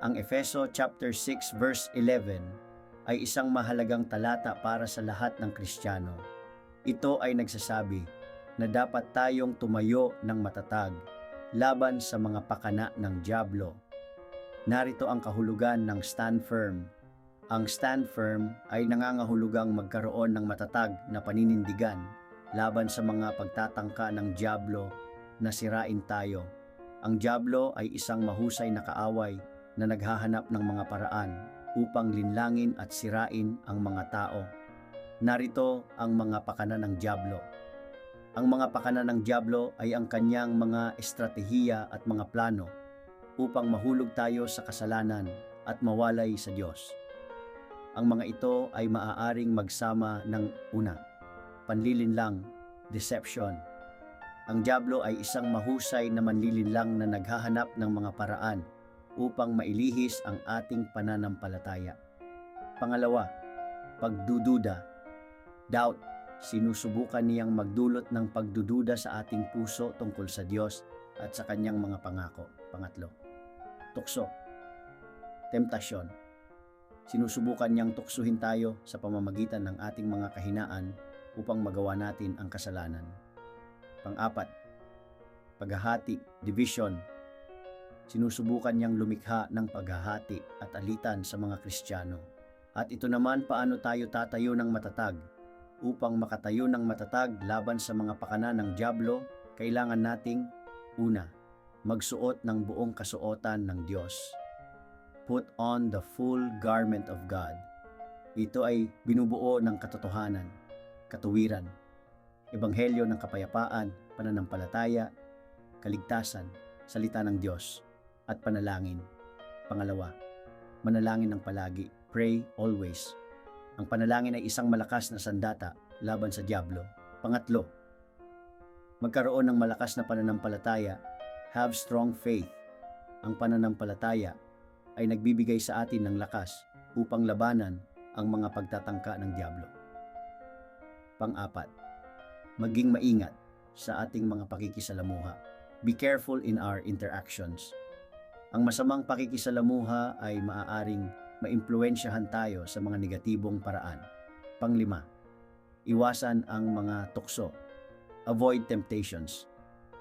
Ang Efeso chapter 6 verse 11 ay isang mahalagang talata para sa lahat ng Kristiyano. Ito ay nagsasabi na dapat tayong tumayo ng matatag laban sa mga pakana ng Diablo. Narito ang kahulugan ng stand firm. Ang stand firm ay nangangahulugang magkaroon ng matatag na paninindigan laban sa mga pagtatangka ng Diablo na sirain tayo. Ang Diablo ay isang mahusay na kaaway na naghahanap ng mga paraan upang linlangin at sirain ang mga tao. Narito ang mga pakana ng Diablo. Ang mga pakana ng Diablo ay ang kanyang mga estratehiya at mga plano upang mahulog tayo sa kasalanan at mawalay sa Diyos. Ang mga ito ay maaaring magsama ng una, panlilinlang, deception. Ang Diablo ay isang mahusay na manlilinlang na naghahanap ng mga paraan upang mailihis ang ating pananampalataya. Pangalawa, pagdududa, doubt. Sinusubukan niyang magdulot ng pagdududa sa ating puso tungkol sa Diyos at sa kanyang mga pangako. Pangatlo, tukso, temptasyon. Sinusubukan niyang tuksuhin tayo sa pamamagitan ng ating mga kahinaan upang magawa natin ang kasalanan. Pang-apat, paghahati, division. Sinusubukan niyang lumikha ng paghahati at alitan sa mga Kristiyano. At ito naman paano tayo tatayo ng matatag. Upang makatayo ng matatag laban sa mga pakana ng Diablo, kailangan nating una, magsuot ng buong kasuotan ng Diyos. Put on the full garment of God. Ito ay binubuo ng katotohanan, katuwiran, ebanghelyo ng kapayapaan, pananampalataya, kaligtasan, salita ng Diyos, at panalangin. Pangalawa, manalangin ng palagi, pray always. Ang panalangin ay isang malakas na sandata laban sa Diablo. Pangatlo, magkaroon ng malakas na pananampalataya, have strong faith. Ang pananampalataya ay nagbibigay sa atin ng lakas upang labanan ang mga pagtatangka ng Diablo. Pang-apat, maging maingat sa ating mga pakikisalamuha. Be careful in our interactions. Ang masamang pakikisalamuha ay maaaring maimpluensyahan tayo sa mga negatibong paraan. Panglima, iwasan ang mga tukso. Avoid temptations.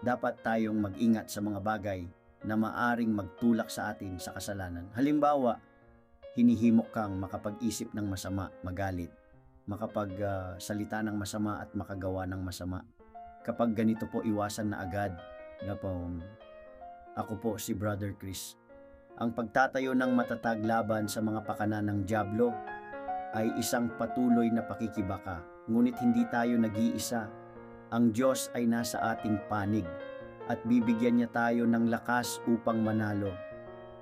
Dapat tayong mag-ingat sa mga bagay na maaring magtulak sa atin sa kasalanan. Halimbawa, hinihimok kang makapag-isip ng masama, magalit, makapag-salita ng masama at makagawa ng masama. Kapag ganito po, iwasan na agad. Nga po, ako po si Brother Chris. Ang pagtatayo ng matatag laban sa mga pakana ng Diablo ay isang patuloy na pakikibaka. Ngunit hindi tayo nag-iisa. Ang Diyos ay nasa ating panig at bibigyan niya tayo ng lakas upang manalo.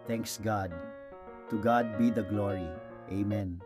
Thanks God. To God be the glory. Amen.